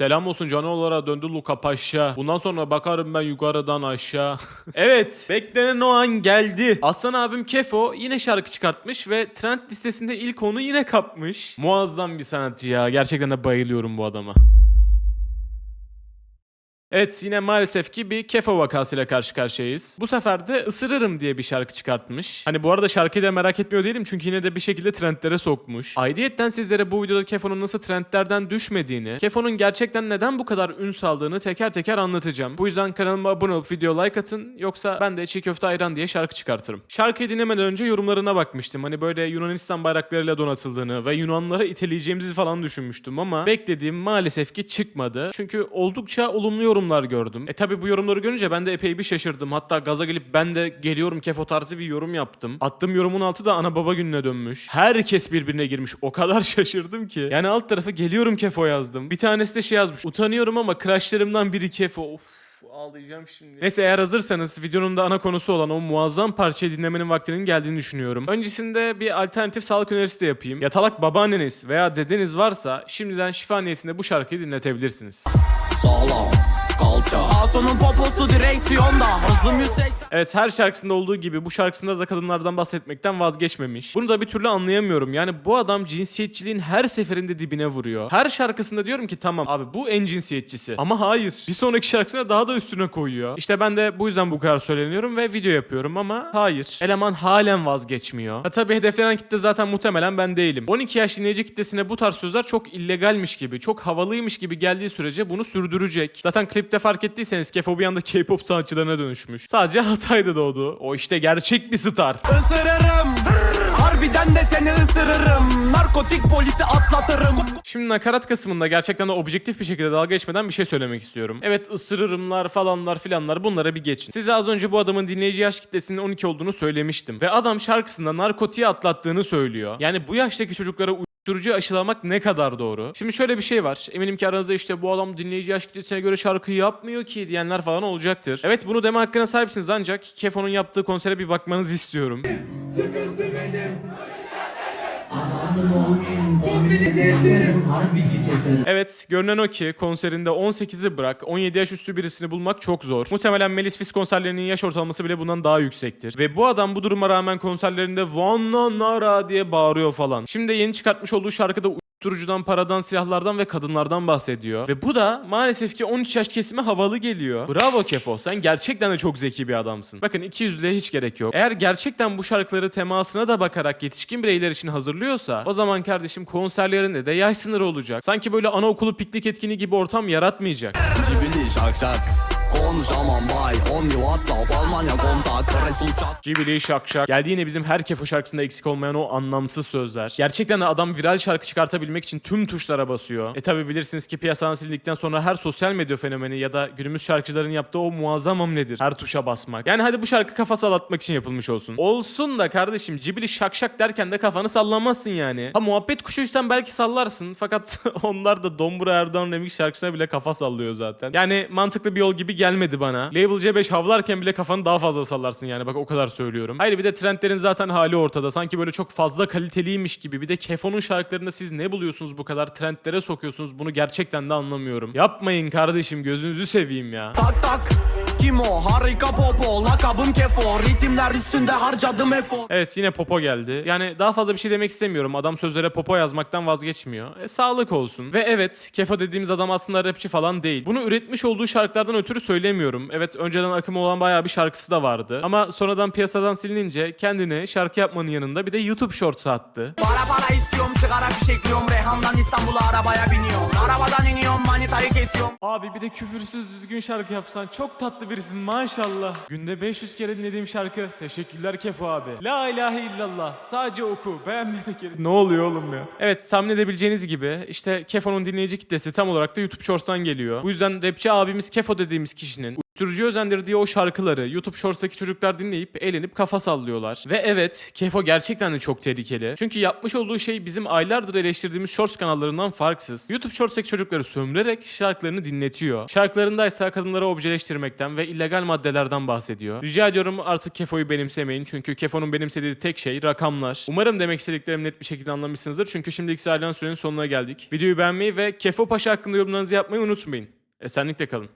Selam olsun canalara döndü Luka Paşa. Bundan sonra bakarım ben yukarıdan aşağı. evet beklenen o an geldi. Aslan abim Kefo yine şarkı çıkartmış ve trend listesinde ilk onu yine kapmış. Muazzam bir sanatçı ya. Gerçekten de bayılıyorum bu adama. Evet yine maalesef ki bir Kefo vakasıyla karşı karşıyayız. Bu sefer de ısırırım diye bir şarkı çıkartmış. Hani bu arada şarkıyı da merak etmiyor değilim çünkü yine de bir şekilde trendlere sokmuş. Ayrıyetten sizlere bu videoda Kefo'nun nasıl trendlerden düşmediğini, Kefo'nun gerçekten neden bu kadar ün saldığını teker teker anlatacağım. Bu yüzden kanalıma abone olup video like atın yoksa ben de çiğ köfte ayran diye şarkı çıkartırım. Şarkıyı dinlemeden önce yorumlarına bakmıştım. Hani böyle Yunanistan bayraklarıyla donatıldığını ve Yunanlara iteleyeceğimizi falan düşünmüştüm ama beklediğim maalesef ki çıkmadı. Çünkü oldukça olumlu yorumlar gördüm. E tabi bu yorumları görünce ben de epey bir şaşırdım. Hatta gaza gelip ben de geliyorum kefo tarzı bir yorum yaptım. Attığım yorumun altı da ana baba gününe dönmüş. Herkes birbirine girmiş. O kadar şaşırdım ki. Yani alt tarafı geliyorum kefo yazdım. Bir tanesi de şey yazmış. Utanıyorum ama crushlarımdan biri kefo. Of. Ağlayacağım şimdi. Neyse eğer hazırsanız videonun da ana konusu olan o muazzam parçayı dinlemenin vaktinin geldiğini düşünüyorum. Öncesinde bir alternatif sağlık önerisi de yapayım. Yatalak babaanneniz veya dedeniz varsa şimdiden şifa niyetinde bu şarkıyı dinletebilirsiniz. Sağlam kalça Hatunun poposu direksiyonda Hızım 180 Evet her şarkısında olduğu gibi bu şarkısında da kadınlardan bahsetmekten vazgeçmemiş. Bunu da bir türlü anlayamıyorum. Yani bu adam cinsiyetçiliğin her seferinde dibine vuruyor. Her şarkısında diyorum ki tamam abi bu en cinsiyetçisi. Ama hayır. Bir sonraki şarkısında daha da üstüne koyuyor. İşte ben de bu yüzden bu kadar söyleniyorum ve video yapıyorum ama hayır. Eleman halen vazgeçmiyor. Ha tabii hedeflenen kitle zaten muhtemelen ben değilim. 12 yaş dinleyici kitlesine bu tarz sözler çok illegalmiş gibi, çok havalıymış gibi geldiği sürece bunu sürdürecek. Zaten klipte fark ettiyseniz Kefo bir anda K-pop sanatçılarına dönüşmüş. Sadece Hatay'da doğdu. O işte gerçek bir star. Isırırım Harbiden de seni ısırırım Narkotik polisi atlatırım Şimdi nakarat kısmında gerçekten de objektif bir şekilde dalga geçmeden bir şey söylemek istiyorum. Evet ısırırımlar falanlar filanlar bunlara bir geçin. Size az önce bu adamın dinleyici yaş kitlesinin 12 olduğunu söylemiştim. Ve adam şarkısında narkotiği atlattığını söylüyor. Yani bu yaştaki çocuklara uyuşturucu aşılamak ne kadar doğru? Şimdi şöyle bir şey var. Eminim ki aranızda işte bu adam dinleyici yaş kitlesine göre şarkıyı yapmıyor ki diyenler falan olacaktır. Evet bunu deme hakkına sahipsiniz ancak Kefo'nun yaptığı konsere bir bakmanızı istiyorum. Evet görünen o ki konserinde 18'i bırak 17 yaş üstü birisini bulmak çok zor. Muhtemelen Melis Fis konserlerinin yaş ortalaması bile bundan daha yüksektir. Ve bu adam bu duruma rağmen konserlerinde Vanna Nara diye bağırıyor falan. Şimdi yeni çıkartmış olduğu şarkıda uyuşturucudan, paradan, silahlardan ve kadınlardan bahsediyor. Ve bu da maalesef ki 13 yaş kesime havalı geliyor. Bravo Kefo sen gerçekten de çok zeki bir adamsın. Bakın 200'lüğe hiç gerek yok. Eğer gerçekten bu şarkıları temasına da bakarak yetişkin bireyler için hazırlıyorsa o zaman kardeşim konserlerinde de yaş sınırı olacak. Sanki böyle anaokulu piknik etkini gibi ortam yaratmayacak. Cibili şak şak Konuşamam bay 10 yıl WhatsApp Almanya kontak Resul çak Cibili şak şak. Geldi yine bizim her kefo şarkısında eksik olmayan o anlamsız sözler. Gerçekten de adam viral şarkı çıkartabilmek için tüm tuşlara basıyor. E tabi bilirsiniz ki piyasadan silindikten sonra her sosyal medya fenomeni ya da günümüz şarkıcıların yaptığı o muazzam hamledir. Her tuşa basmak. Yani hadi bu şarkı kafa sallatmak için yapılmış olsun. Olsun da kardeşim cibili şak şak derken de kafanı sallamazsın yani. Ha muhabbet kuşuysan belki sallarsın fakat onlar da Dombura Erdoğan remix şarkısına bile kafa sallıyor zaten. Yani mantıklı bir yol gibi gelmedi bana. Label C5 havlarken bile kafanı daha fazla sallarsın yani bak o kadar söylüyorum. Hayır bir de trendlerin zaten hali ortada. Sanki böyle çok fazla kaliteliymiş gibi. Bir de Kefo'nun şarkılarında siz ne buluyorsunuz bu kadar trendlere sokuyorsunuz bunu gerçekten de anlamıyorum. Yapmayın kardeşim gözünüzü seveyim ya. Tak tak Kim o? Harika popo Lakabım kefo Ritimler üstünde harcadım efor Evet yine Popo geldi. Yani daha fazla bir şey demek istemiyorum. Adam sözlere Popo yazmaktan vazgeçmiyor. E, sağlık olsun. Ve evet Kefo dediğimiz adam aslında rapçi falan değil. Bunu üretmiş olduğu şarkılardan ötürü söylemiyorum. Evet önceden akımı olan bayağı bir şarkısı da vardı. Ama sonradan piyasadan silinince kendini şarkı yapmanın yanında bir de YouTube Shorts'a attı. Para para istiyorum sigara fişekliyorum Reyhan'dan İstanbul'a arabaya biniyorum Arabadan iniyorum manitayı kesiyorum Abi bir de küfürsüz düzgün şarkı yapsan çok tatlı birisin maşallah. Günde 500 kere dinlediğim şarkı. Teşekkürler Kefo abi. La ilahe illallah. Sadece oku. Beğenmedik yeri. Ne oluyor oğlum ya? Evet tahmin edebileceğiniz gibi işte Kefo'nun dinleyici kitlesi tam olarak da YouTube Shorts'tan geliyor. Bu yüzden rapçi abimiz Kefo dediğimiz kişinin sürücü özendirdiği o şarkıları YouTube Shorts'taki çocuklar dinleyip eğlenip kafa sallıyorlar. Ve evet Kefo gerçekten de çok tehlikeli. Çünkü yapmış olduğu şey bizim aylardır eleştirdiğimiz Shorts kanallarından farksız. YouTube Shorts'taki çocukları sömürerek şarkılarını dinletiyor. Şarkılarında ise kadınları objeleştirmekten ve illegal maddelerden bahsediyor. Rica ediyorum artık Kefo'yu benimsemeyin. Çünkü Kefo'nun benimsediği tek şey rakamlar. Umarım demek istediklerimi net bir şekilde anlamışsınızdır. Çünkü şimdilik ise ayrılan sürenin sonuna geldik. Videoyu beğenmeyi ve Kefo Paşa hakkında yorumlarınızı yapmayı unutmayın. Esenlikle kalın.